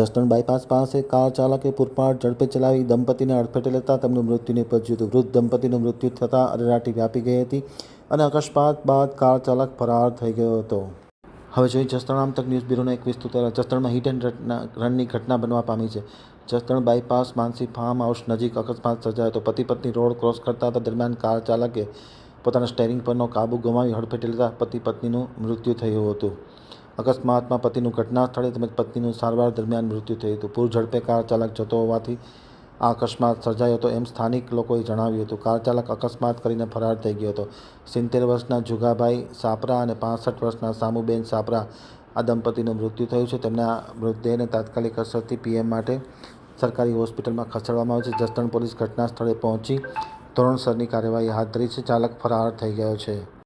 Jasdan bypass પાસે car ચાલકે પૂરપાટ ઝડપે ચલાવી દંપતીને અડફેટે લેતા તેમનું મૃત્યુ નિપજ્યું હતું. વૃદ્ધ દંપતીનું મૃત્યુ થતાં અરેરાટી વ્યાપી ગઈ હતી અને અકસ્માત બાદ કાર ચાલક ફરાર થઈ ગયો હતો. હવે જોઈએ જસદણ આમતક ન્યૂઝ બ્યુરોના એક વિસ્તૃત. જસદણમાં હિટ એન્ડ રનની ઘટના બનવા પામી છે. Jasdan bypass Mansi farm house નજીક અકસ્માત સર્જાયો હતો. પતિ પત્ની રોડ ક્રોસ કરતા હતા. દરમિયાન કાર ચાલકે પોતાના સ્ટેરિંગ પરનો કાબુ ગુમાવી હડફેટે લેતા પતિ પત્નીનું મૃત્યુ થયું હતું. અકસ્માતમાં પતિનું ઘટના સ્થળે તેમજ પત્નીનું સારવાર દરમિયાન મૃત્યુ થયું હતું. પૂર ઝડપે કાર ચાલક જતો હોવાથી આ અકસ્માત સર્જાયો હતો એમ સ્થાનિક લોકોએ જણાવ્યું હતું. કાર ચાલક અકસ્માત કરીને ફરાર થઈ ગયો હતો. સિત્તેર વર્ષના જુગાભાઈ સાપરા અને પાસઠ વર્ષના સામુબેન સાપરા આ દંપતીનું મૃત્યુ થયું છે. તેમના મૃતદેહને તાત્કાલિક અસરથી પીએમ માટે સરકારી હોસ્પિટલમાં ખસેડવામાં આવ્યો છે. જસદણ પોલીસ ઘટના સ્થળે પહોંચી ધોરણસરની કાર્યવાહી હાથ ધરી છે. ચાલક ફરાર થઈ ગયો છે.